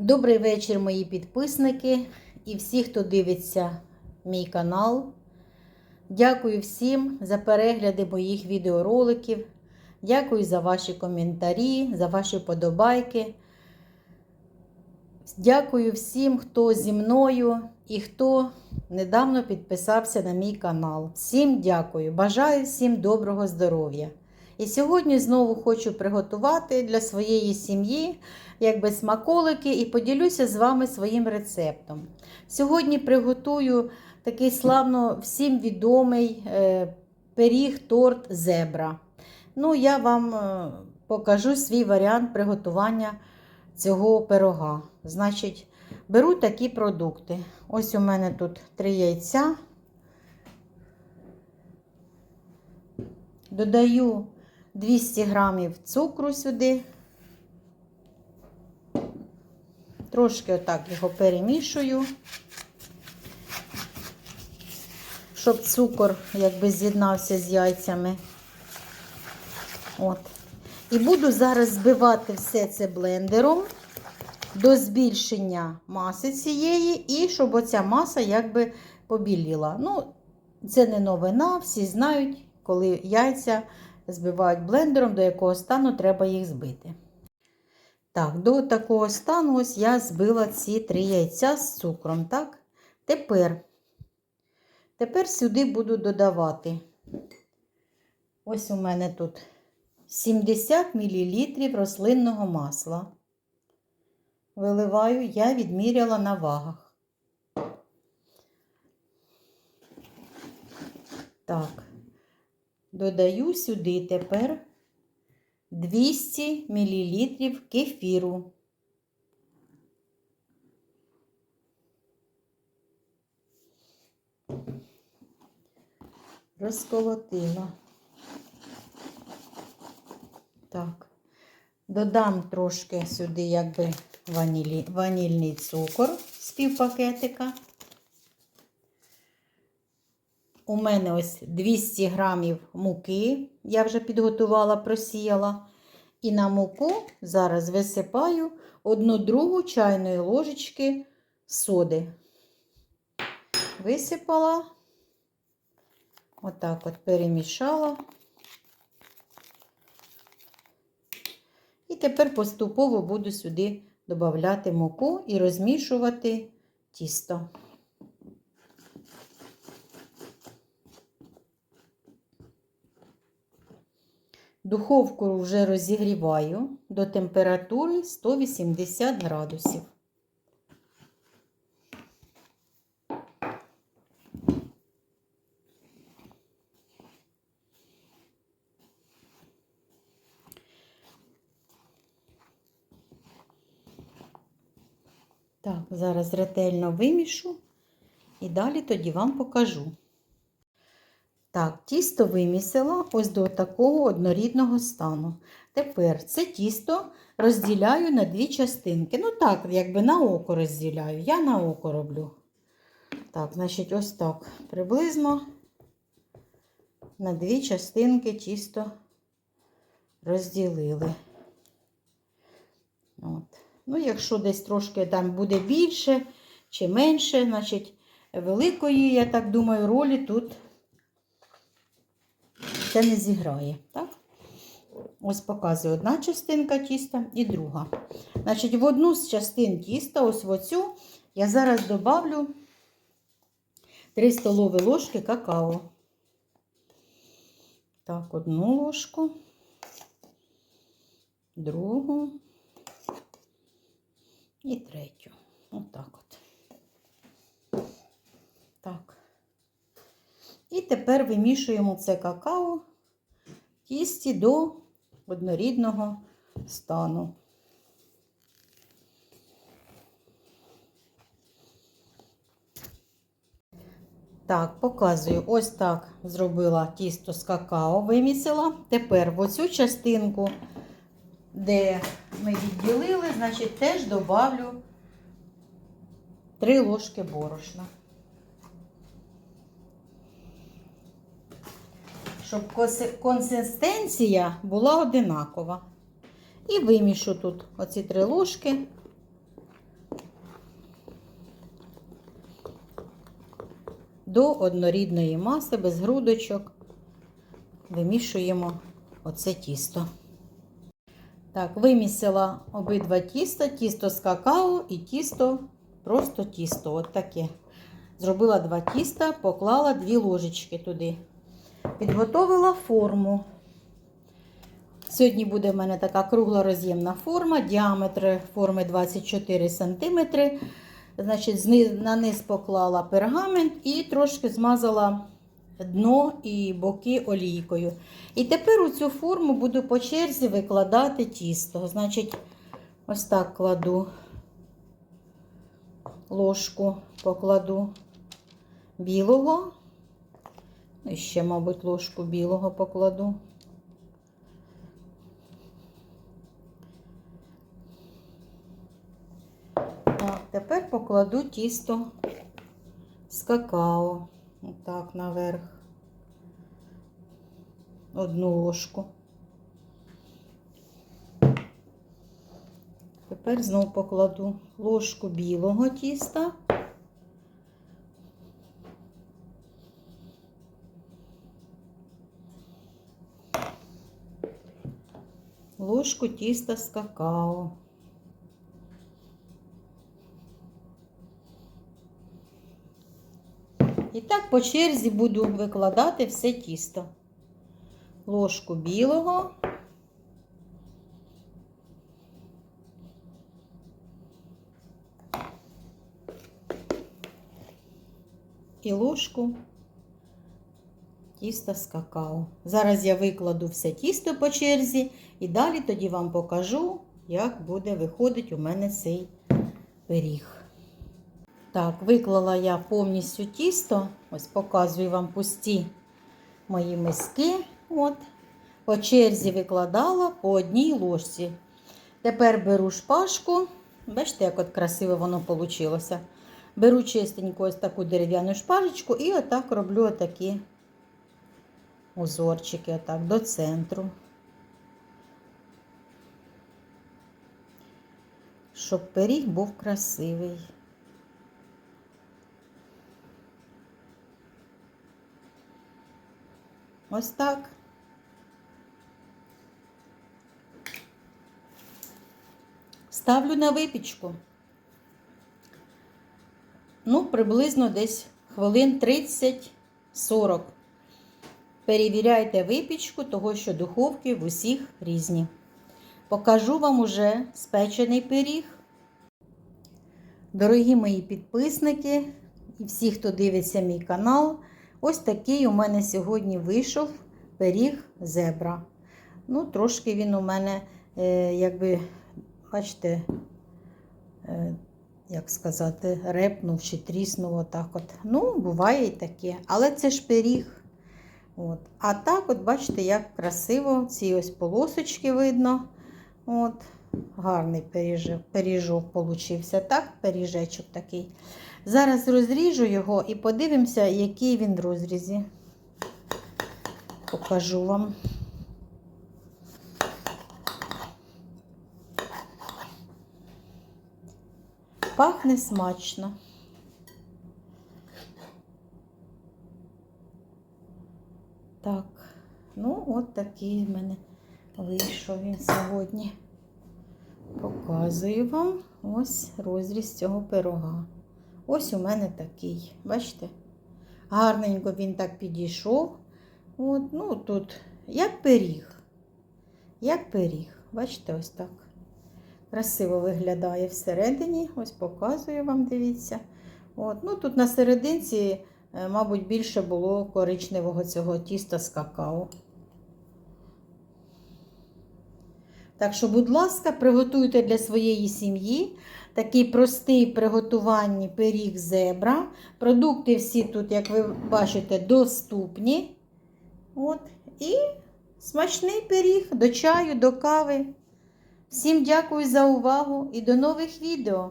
Добрий вечір, мої підписники і всі, хто дивиться мій канал. Дякую всім за перегляди моїх відеороликів. Дякую за ваші коментарі, за ваші вподобайки. Дякую всім, хто зі мною і хто недавно підписався на мій канал. Всім дякую. Бажаю всім доброго здоров'я. І сьогодні знову хочу приготувати для своєї сім'ї якби смаколики і поділюся з вами своїм рецептом. Сьогодні приготую такий славно всім відомий е, пиріг торт зебра. Ну, я вам е, покажу свій варіант приготування цього пирога. Значить, беру такі продукти. Ось у мене тут три яйця. Додаю 200 грамів цукру сюди. Трошки отак його перемішую, щоб цукор якби з'єднався з яйцями. От. І буду зараз збивати все це блендером до збільшення маси цієї, і щоб оця маса якби побіліла. Ну, це не новина, всі знають, коли яйця збивають блендером, до якого стану треба їх збити. Так, до такого стану ось я збила ці три яйця з цукром. так? Тепер, тепер сюди буду додавати. Ось у мене тут 70 мл рослинного масла. Виливаю, я відміряла на вагах. Так, додаю сюди тепер 200 мл кефіру. Розколотила. Так, додам трошки сюди, якби ванілі, ванільний цукор з півпакетика. У мене ось 200 грамів муки, я вже підготувала, просіяла. І на муку зараз висипаю одну другу чайної ложечки соди. Висипала, отак от перемішала. І тепер поступово буду сюди додати муку і розмішувати тісто. Духовку вже розігріваю до температури 180 градусів. Так, зараз ретельно вимішу і далі тоді вам покажу. Так, тісто вимісила ось до такого однорідного стану. Тепер це тісто розділяю на дві частинки. Ну так, якби на око розділяю. Я на око роблю. Так, значить, ось так приблизно на дві частинки тісто розділили. От. Ну, якщо десь трошки там буде більше чи менше, значить, великої, я так думаю, ролі тут це не зіграє. так? Ось показую одна частинка тіста і друга. Значить, в одну з частин тіста, ось в оцю, я зараз добавлю 3 столові ложки какао. Так, одну ложку, другу і третю. Отак от. Так. Тепер вимішуємо це какао в тісті до однорідного стану. Так, показую, ось так зробила тісто з какао, вимісила. Тепер в оцю частинку, де ми відділили, значить, теж добавлю 3 ложки борошна. щоб консистенція була одинакова. І вимішу тут оці три ложки. До однорідної маси без грудочок вимішуємо оце тісто. Так, вимісила обидва тіста, тісто з какао і тісто, просто тісто, от таке. Зробила два тіста, поклала дві ложечки туди. Підготовила форму. Сьогодні буде в мене така кругла роз'ємна форма, діаметр форми 24 см. Значить, на низ поклала пергамент і трошки змазала дно і боки олійкою. І тепер у цю форму буду по черзі викладати тісто. Значить, ось так кладу ложку, покладу білого. І ще, мабуть, ложку білого покладу. Так, тепер покладу тісто з какао. Отак наверх. Одну ложку. Тепер знову покладу ложку білого тіста. Ложку тіста з какао. І так по черзі буду викладати все тісто. Ложку білого. І ложку тіста з какао. Зараз я викладу все тісто по черзі і далі тоді вам покажу, як буде виходить у мене цей пиріг. Так, виклала я повністю тісто. Ось показую вам пусті мої миски. От. По черзі викладала по одній ложці. Тепер беру шпажку. Бачите, як от красиво воно вийшло. Беру чистеньку ось таку дерев'яну шпажечку і отак роблю отакі узорчики отак, до центру. Щоб пиріг був красивий. Ось так. Ставлю на випічку. Ну, приблизно десь хвилин 30-40. Перевіряйте випічку, того що духовки в усіх різні. Покажу вам уже спечений пиріг. Дорогі мої підписники і всі, хто дивиться мій канал, ось такий у мене сьогодні вийшов пиріг зебра. Ну, трошки він у мене, е, якби, бачите, е, як сказати, репнув чи тріснув отак от. Ну, буває і таке. Але це ж пиріг. От. А так, от бачите, як красиво ці ось полосочки видно. От. Гарний пиріжок, пиріжок получився, так? Пиріжечок такий. Зараз розріжу його і подивимося, який він в розрізі. Покажу вам. Пахне смачно. Так, ну от такий в мене вийшов він сьогодні. Показую вам ось розріз цього пирога. Ось у мене такий. Бачите? Гарненько він так підійшов. От, ну тут, як пиріг. Як пиріг. Бачите, ось так. Красиво виглядає всередині. Ось показую вам, дивіться. От, ну Тут на серединці, мабуть, більше було коричневого цього тіста з какао. Так що, будь ласка, приготуйте для своєї сім'ї такий простий в приготуванні пиріг зебра. Продукти всі тут, як ви бачите, доступні. От. І смачний пиріг до чаю, до кави. Всім дякую за увагу і до нових відео!